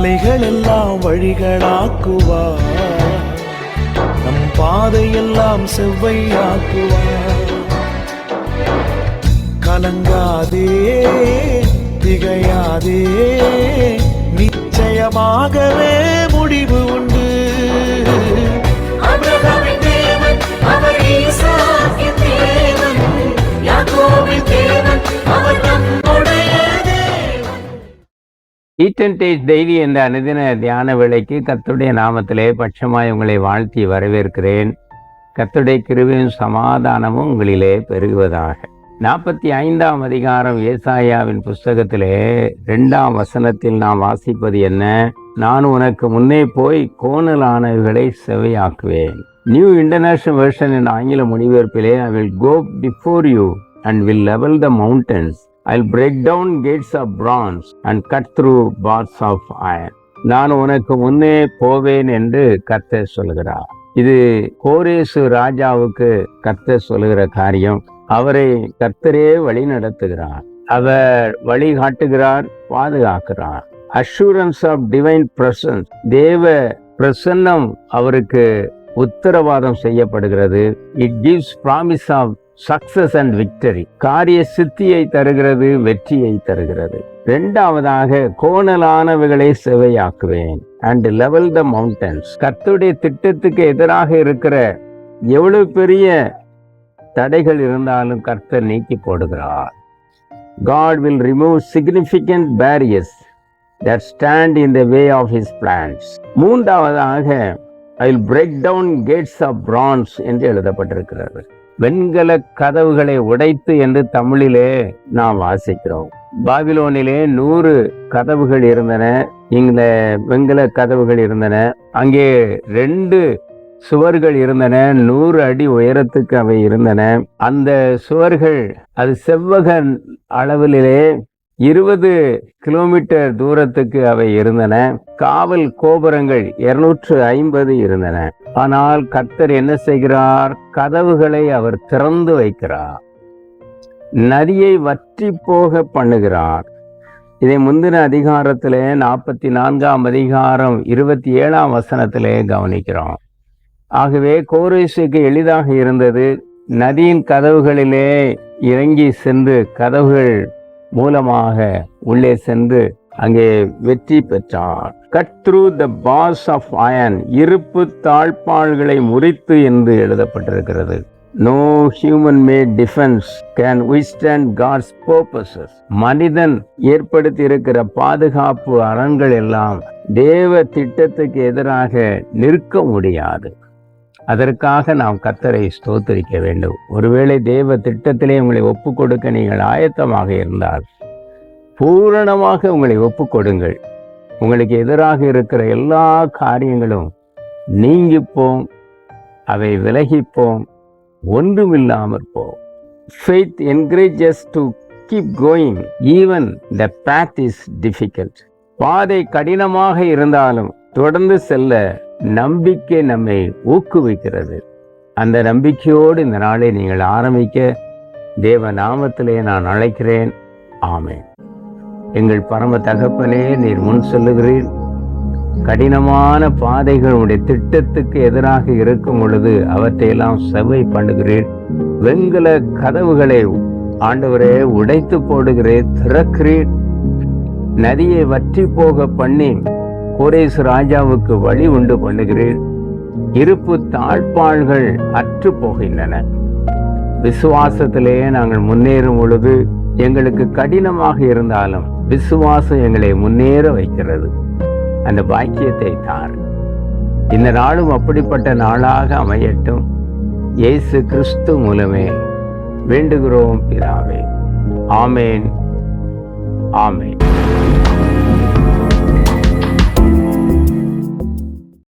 சாலைகளெல்லாம் வழிகளாக்குவார். நம் பாதையெல்லாம் செவ்வையாக்குவார். கலங்காதே திகையாதே நிச்சயமாகவே முடிவு ஈட் அண்ட் டேஸ்ட் டெய்லி என்ற அனுதின தியான வேலைக்கு கத்துடைய நாமத்திலே பட்சமாய் உங்களை வாழ்த்தி வரவேற்கிறேன். கத்துடைய கிருபையும் சமாதானமும் உங்களிலே பெருகுவதாக. நாற்பத்தி ஐந்தாம் அதிகாரம் ஏசாயாவின் புஸ்தகத்திலே ரெண்டாம் வசனத்தில் நாம் வாசிப்பது என்ன? நான் உனக்கு முன்னே போய் கோணலானவைகளை செவையாக்குவேன். நியூ இன்டர்நேஷனல் வெர்ஷன் என்ற ஆங்கில மொழிபெயர்ப்பிலே I will go before you and will level the mountains I'll break down gates of bronze and cut through bars of iron நான் உனக்கு முன்னே போவேன் என்று கர்த்தர் சொல்கிறார். இது கோரேசு ராஜாவுக்கு கர்த்தர் சொல்லுகிற காரியம். அவரை கர்த்தரே வழி நடத்துகிறார். அவர் வழிகாட்டுகிறார் பாதுகாக்கிறார். அஷூரன்ஸ் ஆஃப் டிவைன் பிரசன்ஸ் தேவ பிரசன்னம் அவருக்கு உத்தரவாதம் செய்யப்படுகிறது. It gives promise of success and victory காரிய சித்தியை தருகிறது வெற்றியை தருகிறது. இரண்டாவதாக கோணலானவைகளை செவையாக்குவேன். அண்ட் லெவல் த மவுண்டன்ஸ் கத்துடைய திட்டத்துக்கு எதிராக இருக்கிற எவ்வளவு பெரிய தடைகள் இருந்தாலும் கர்த்தர் நீக்கி போடுகிறார். God will remove significant barriers that stand in the way of his plans மூன்றாவதாக I will break down gates of bronze என்று எழுதப்பட்டிருக்கிறது. வெண்கல கதவுகளை உடைத்து என்று தமிழிலே நாம் வாசிக்கிறோம். பாபிலோனிலே நூறு கதவுகள் இருந்தன. இந்த வெண்கல கதவுகள் இருந்தன. அங்கே ரெண்டு சுவர்கள் இருந்தன. நூறு அடி உயரத்துக்கு அவை இருந்தன. அந்த சுவர்கள் அது செவ்வக அளவிலே இருபது கிலோமீட்டர் தூரத்துக்கு அவை இருந்தன. காவல் கோபுரங்கள் இருநூற்று ஐம்பது இருந்தன. ஆனால் கர்த்தர் என்ன செய்கிறார்? கதவுகளை அவர் திறந்து வைக்கிறார். நதியை வற்றி போக பண்ணுகிறார். இதை முந்தின அதிகாரத்திலே நாற்பத்தி நான்காம் அதிகாரம் இருபத்தி ஏழாம் வசனத்திலே கவனிக்கிறோம். ஆகவே கோரேசுக்கு எளிதாக இருந்தது. நதியின் கதவுகளிலே இறங்கி சென்று கதவுகள் மூலமாக உள்ளே சென்று அங்கே வெற்றி பெற்றார். Cut through the bars of iron இருப்பு தாழ்பாள்களை முறித்து என்று எழுதப்பட்டிருக்கிறது. No human made defence can withstand God's purposes. மனிதன் ஏற்படுத்தி இருக்கிற பாதுகாப்பு அரண்கள் எல்லாம் தேவ திட்டத்துக்கு எதிராக நிற்க முடியாது. அதற்காக நாம் கத்தரை ஸ்தோத்தரிக்க வேண்டும். ஒருவேளை தேவ திட்டத்திலே உங்களை ஒப்பு கொடுக்க நீங்கள் ஆயத்தமாக இருந்தால் பூரணமாக உங்களை ஒப்பு கொடுங்கள் உங்களுக்கு எதிராக இருக்கிற எல்லா காரியங்களும் நீங்கிப்போம் அவை விலகிப்போம் ஒன்றுமில்லாமற் போம். Faith encourages to keep going even the path is difficult பாதை கடினமாக இருந்தாலும் தொடர்ந்து செல்ல நம்பிக்கை நம்மை ஊக்குவிக்கிறது. அந்த நம்பிக்கையோடு இந்த நாளை நீங்கள் ஆரம்பிக்க தேவ நாமத்திலே நான் அழைக்கிறேன். ஆமேன். எங்கள் பரம தகப்பனே நீர் முன் சொல்லுகிறேன் கடினமான பாதைகள் உடைய திட்டத்துக்கு எதிராக இருக்கும் பொழுது அவற்றையெல்லாம் செவ்வை பண்ணுகிறீர். வெண்கல கதவுகளை ஆண்டவரே உடைத்து போடுகிறேன் திறக்கிறீர். நதியை வற்றி போக பண்ணி கோரேசு ராஜாவுக்கு வழி உண்டு பண்ணுகிறீர் இருப்பு தாழ்பாள்கள் அற்று போகின்றன. விசுவாசத்திலேயே நாங்கள் முன்னேறும் பொழுது எங்களுக்கு கடினமாக இருந்தாலும் விசுவாசம் எங்களை முன்னேற வைக்கிறது. அந்த பாக்கியத்தை தார். இந்த நாளும் அப்படிப்பட்ட நாளாக அமையட்டும். இயேசு கிறிஸ்து மூலமே வேண்டுகிறோம் பிதாவே. ஆமேன். ஆமேன்.